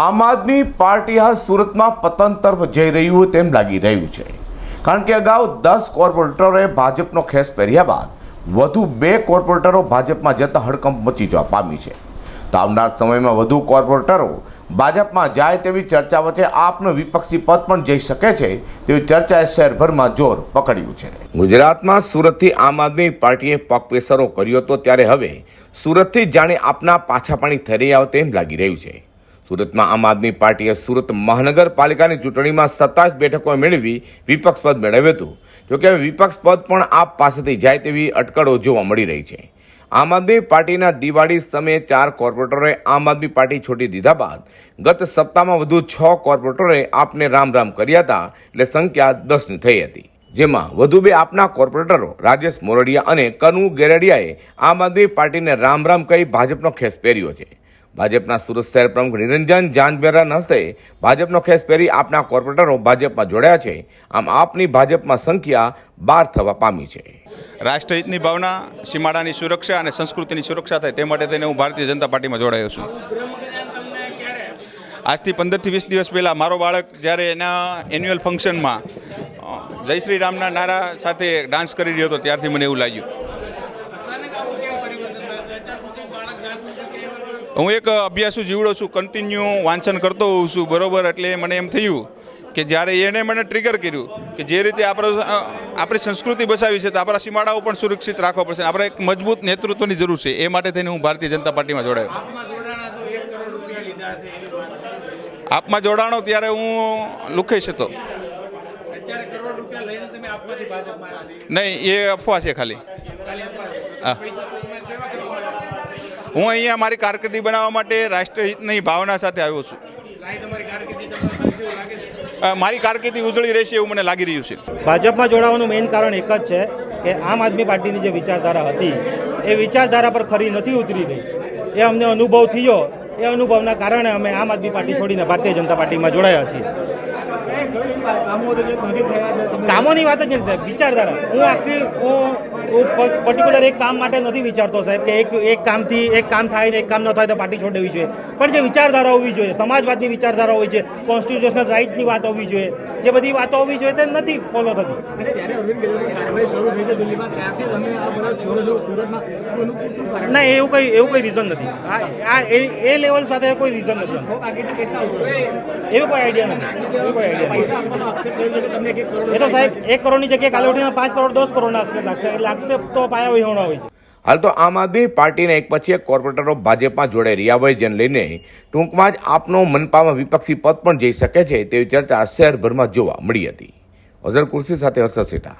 આમ આદમી પાર્ટી હાલ સુરતમાં પતન તરફ જઈ રહ્યું હોય તેમ લાગી રહ્યું છે. કારણ કે અગાઉ દસ કોર્પોરેટરોએ ભાજપનો ખેસ પહેર્યા બાદ વધુ બે કોર્પોરેટરો ભાજપમાં જતા હડકંપ મચી જવા પામી છે. તો આવનાર સમયમાં વધુ કોર્પોરેટરો ભાજપમાં જાય તેવી ચર્ચા વચ્ચે આપનું વિપક્ષી પદ પણ જઈ શકે છે તેવી ચર્ચાએ શહેરભરમાં જોર પકડ્યું છે. ગુજરાતમાં સુરતથી આમ આદમી પાર્ટીએ પગપેસરો કર્યો હતો ત્યારે હવે સુરતથી જાણે આપના પાછા પાણી થઈ રહ્યા હોય તેમ લાગી રહ્યું છે. સુરતમાં આમ આદમી પાર્ટીએ સુરત મહાનગરપાલિકાની ચૂંટણીમાં સત્તાવીસ બેઠકો મેળવી વિપક્ષ પદ મેળવ્યું હતું. જોકે હવે વિપક્ષ પદ પણ આપ પાસેથી જાય તેવી અટકળો જોવા મળી રહી છે. આમ આદમી પાર્ટીના દિવાળી સમયે ચાર કોર્પોરેટરોએ આમ આદમી પાર્ટી છોડી દીધા બાદ ગત સપ્તાહમાં વધુ છ કોર્પોરેટરોએ આપને રામ રામ કર્યા હતા એટલે સંખ્યા દસની થઈ હતી. જેમાં વધુ બે આપના કોર્પોરેટરો રાજેશ મોરડિયા અને કનુ ગેરડિયાએ આમ આદમી પાર્ટીને રામ રામ કહી ભાજપનો ખેસ પહેર્યો છે. ભાજપના સુરત શહેર પ્રમુખ નિરંજન જાનબેરાના હસ્તે ભાજપનો ખેસ પહેરી આપના કોર્પોરેટરો ભાજપમાં જોડાયા છે. આમ આપની ભાજપમાં સંખ્યા બાર થવા પામી છે. રાષ્ટ્રહિતની ભાવના, સીમાડાની સુરક્ષા અને સંસ્કૃતિની સુરક્ષા થાય તે માટે થઈને હું ભારતીય જનતા પાર્ટીમાં જોડાયો છું. આજથી પંદરથી વીસ દિવસ પહેલાં મારો બાળક જ્યારે એના એન્યુઅલ ફંક્શનમાં જય શ્રી રામના નારા સાથે ડાન્સ કરી રહ્યો હતો ત્યારથી મને એવું લાગ્યું. હું એક અભ્યાસુ જીવડો છું કન્ટિન્યુ વાંચન કરતો હોઉં છું બરોબર? એટલે મને એમ થયું કે જ્યારે એણે મને ટ્રિગર કર્યું કે જે રીતે આપણો આપણી સંસ્કૃતિ બચાવી છે તો આપણા સીમાડાઓ પણ સુરક્ષિત રાખવા પડશે. આપણે એક મજબૂત નેતૃત્વની જરૂર છે. એ માટે થઈને હું ભારતીય જનતા પાર્ટીમાં જોડાયો. આપમાં જોડાણો ત્યારે હું લુખેશ હતો. નહીં એ અફવા છે ખાલી. હા. હું અહીંયા મારી કારકિર્દી બનાવવા માટે રાષ્ટ્રહિતની ભાવના સાથે આવ્યો છું. મારી કારકિર્દી ઉજળી રહેશે એવું મને લાગી રહ્યું છે. ભાજપમાં જોડાવાનું મેઇન કારણ એક જ છે કે આમ આદમી પાર્ટીની જે વિચારધારા હતી એ વિચારધારા પર ખરી નથી ઉતરી રહી. એ અમને અનુભવ થયો. એ અનુભવના કારણે અમે આમ આદમી પાર્ટી છોડીને ભારતીય જનતા પાર્ટીમાં જોડાયા છીએ. કામોની વાત જ નથી સાહેબ વિચારધારા. હું આખી હું પર્ટિક્યુલર એક કામ માટે નથી વિચારતો સાહેબ કે એક એક કામથી, એક કામ થાય ને એક કામ ન થાય તો પાર્ટી છોડી દેવી જોઈએ. પણ જે વિચારધારા હોવી જોઈએ, સમાજવાદની વિચારધારા હોવી જોઈએ કોન્સ્ટિટ્યુશનલ રાઇટની વાત હોવી જોઈએ જે બધી વાતો હોવી જોઈએ તે નથી ફોલો થતી. ના એવું કઈ એવું કઈ રીઝન નથી. આ એ લેવલ સાથે કોઈ રીઝન નથી. એવું કોઈ આઈડિયા નથી. એવું કોઈ આઈડિયા એ તો સાહેબ એક કરોડની જગ્યાએ કાલે ઉઠીને પાંચ કરોડ દસ કરોડના આક્ષેપ લાગશે. એટલે આક્ષેપ તો પાયા વિહોણા હોય છે. હાલ તો આમ આદમી પાર્ટીના એક પછી એક કોર્પોરેટરો ભાજપમાં જોડાઈ રહ્યા હોય જેને લઈને ટૂંકમાં જ આપનો મનપામાં વિપક્ષી પદ પણ જઈ શકે છે તેવી ચર્ચા શહેરભરમાં જોવા મળી હતી. અઝર કુર્સી સાથે હર્ષદ સેઠા